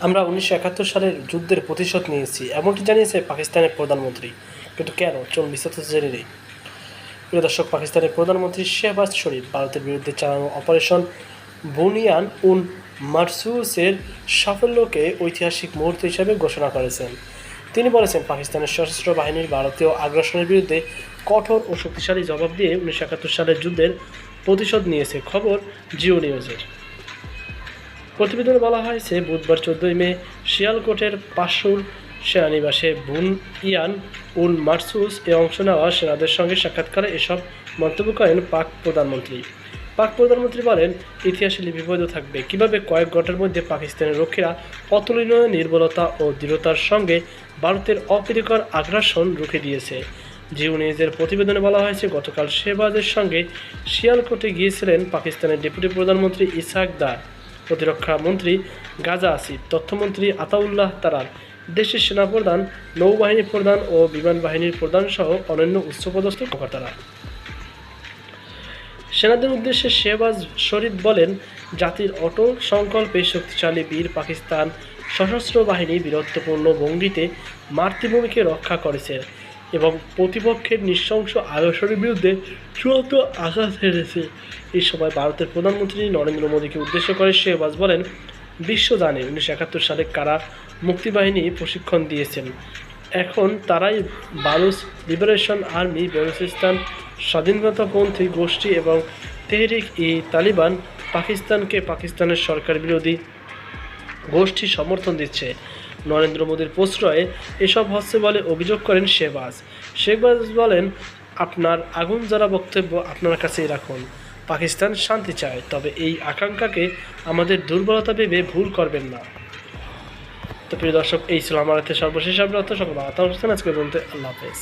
আমরা উনিশশো একাত্তর সালের যুদ্ধের প্রতিশোধ নিয়েছি। এমনটি জানিয়েছে পাকিস্তানের প্রধানমন্ত্রী। কিন্তু কেন? চল বিস্তারিত জেনে নেই। প্রিয় দর্শক, পাকিস্তানের প্রধানমন্ত্রী শেহবাজ শরীফ ভারতের বিরুদ্ধে চালানো অপারেশন বুনিয়ান উন মার্সুসের সাফল্যকে ঐতিহাসিক মুহূর্ত হিসেবে ঘোষণা করেছেন। তিনি বলেছেন, পাকিস্তানের সশস্ত্র বাহিনীর ভারতীয় আগ্রাসনের বিরুদ্ধে কঠোর ও শক্তিশালী জবাব দিয়ে উনিশশো একাত্তর সালের যুদ্ধের প্রতিশোধ নিয়েছে। খবর জিও নিউজের। প্রতিবেদনে বলা হয়েছে, বুধবার চোদ্দই মে শিয়ালকোটের পাশুর সেনানিবাসে বুন ইয়ান উন মারসুস এ অংশ নেওয়া সেনাদের সঙ্গে সাক্ষাৎকারে এসব মন্তব্য করেন পাক প্রধানমন্ত্রী। পাক প্রধানমন্ত্রী বলেন, ইতিহাসে লিপিবদ্ধ থাকবে। কীভাবে কয়েক ঘণ্টার মধ্যে পাকিস্তানের রক্ষীরা অতুলনীয় নির্বলতা ও দৃঢ়তার সঙ্গে ভারতের অপ্রীতিকর আগ্রাসন রুখে দিয়েছে। জিও নিউজের প্রতিবেদনে বলা হয়েছে, গতকাল শেহবাজের সঙ্গে শিয়ালকোটে গিয়েছিলেন পাকিস্তানের ডেপুটি প্রধানমন্ত্রী ইসাক দার। প্রতিরক্ষা মন্ত্রী গাজা আসিফ, তথ্যমন্ত্রী আতাউল্লাহ তারার দেশের সেনাপ্রধান, নৌবাহিনী প্রধান ও বিমান বাহিনীর প্রধান সহ অন্যান্য উচ্চপদস্থ কর্মকর্তারা। সেনাদের উদ্দেশ্যে শেহবাজ শরীফ বলেন, জাতির অটল সংকল্পে শক্তিশালী বীর পাকিস্তান সশস্ত্র বাহিনী বীরত্বপূর্ণ ভঙ্গিতে মাতৃভূমিকে রক্ষা করেছে। এবং প্রতিপক্ষের নৃশংস আগ্রাসনের বিরুদ্ধে চূড়ান্ত আঘাত হেরেছে। এই সময় ভারতের প্রধানমন্ত্রী নরেন্দ্র মোদীকে উদ্দেশ্য করে শেহবাজ বলেন, বিশ্ব জানে উনিশশো একাত্তর সালে কারা মুক্তিবাহিনী প্রশিক্ষণ দিয়েছেন। এখন তারাই বালুচ লিবারেশন আর্মি বেলুচিস্তান স্বাধীনতাপন্থী গোষ্ঠী এবং তেহরিক ই তালিবান পাকিস্তানকে পাকিস্তানের সরকার বিরোধী গোষ্ঠী সমর্থন দিচ্ছে। নরেন্দ্র মোদীর প্রশ্রয়ে এসব হচ্ছে বলে অভিযোগ করেন শেহবাজ। শেখবাজ বলেন, আপনার আগুন যারা বক্তব্য আপনার কাছেই রাখুন। পাকিস্তান শান্তি চায়, তবে এই আকাঙ্ক্ষাকে আমাদের দুর্বলতা ভেবে ভুল করবেন না। তো প্রিয় দর্শক, এই ছিল আমার সর্বশেষ আপনার সকল আল্লাহ হাফেজ।